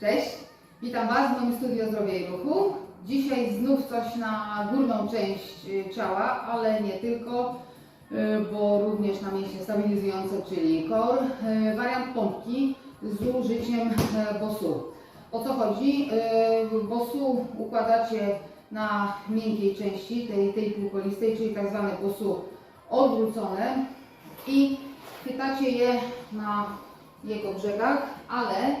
Cześć, witam Was w moim studio Zdrowia i Ruchu. Dzisiaj znów coś na górną część y, ciała, ale nie tylko, y, bo również na mięśnie stabilizujące, czyli core. Y, Wariant pompki z użyciem bosu. O co chodzi? Bosu układacie na miękkiej części, tej, tej półkolistej, czyli tak zwane bosu odwrócone i chwytacie je na jego brzegach, ale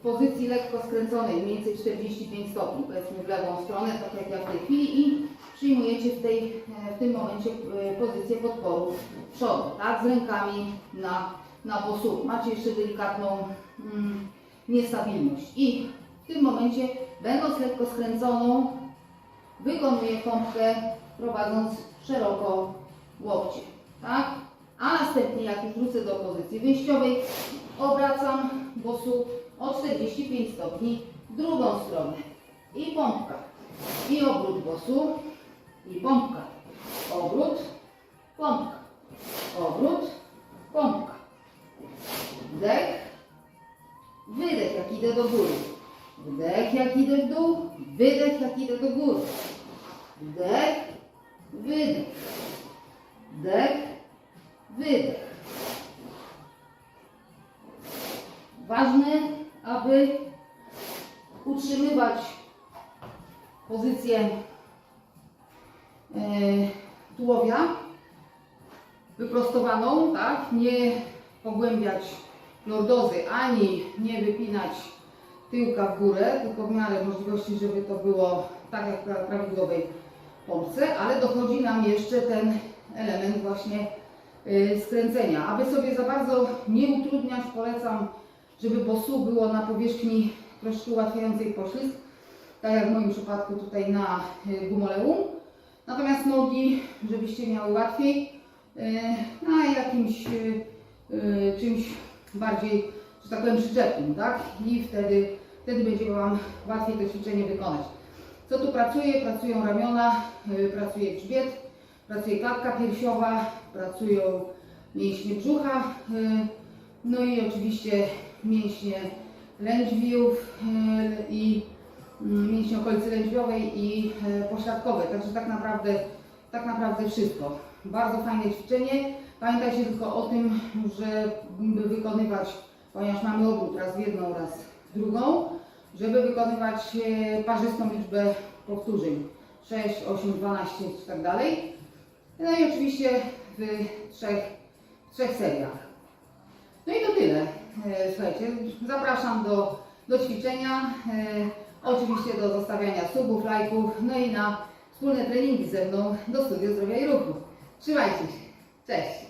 w pozycji lekko skręconej, mniej więcej 45 stopni, powiedzmy w lewą stronę, tak jak ja w tej chwili i przyjmujecie w, tej, w tym momencie e, pozycję podporu przodu, tak, z rękami na, na bosu. Macie jeszcze delikatną mm, niestabilność i w tym momencie, będąc lekko skręconą, wykonuję pompkę prowadząc szeroko łokcie, tak? A następnie jak już wrócę do pozycji wyjściowej, obracam bosu o 45 stopni w drugą stronę. I pompka. I obrót bosu. I pompka. Obrót, pompka. Obrót, pompka. Wdech, wydech jak idę do góry. Wdech jak idę w dół, wydech jak idę do góry. Wdech, wydech. Wdech, wydech. Ważne, aby utrzymywać pozycję e, tułowia wyprostowaną, tak? Nie pogłębiać lordozy, ani nie wypinać tyłka w górę, tylko w miarę możliwości, żeby to było tak jak w prawidłowej pompce, ale dochodzi nam jeszcze ten element właśnie y, skręcenia. Aby sobie za bardzo nie utrudniać, polecam, żeby bosu było na powierzchni troszkę ułatwiającej poślizg, tak jak w moim przypadku tutaj na y, gumoleum. Natomiast nogi, żebyście miały łatwiej, y, na jakimś y, czymś bardziej, że tak powiem, przyczepnym, tak? I wtedy, wtedy będzie Wam łatwiej to ćwiczenie wykonać. Co tu pracuje? Pracują ramiona, pracuje grzbiet, pracuje klatka piersiowa, pracują mięśnie brzucha, no i oczywiście mięśnie lędźwiów y, i mm, mięśnie okolicy lędźwiowej i y, pośladkowej. Także tak naprawdę, tak naprawdę wszystko. Bardzo fajne ćwiczenie. Pamiętajcie tylko o tym, że by wykonywać, ponieważ mamy obrót raz jedną, raz drugą, żeby wykonywać e, parzystą liczbę powtórzeń 6, 8, 12 i tak dalej. No i oczywiście w trzech, w trzech seriach. No i to tyle. E, Słuchajcie, zapraszam do, do ćwiczenia, e, oczywiście do zostawiania subów, lajków, no i na wspólne treningi ze mną do Studia Zdrowia i Ruchu. Trzymajcie się. Cześć!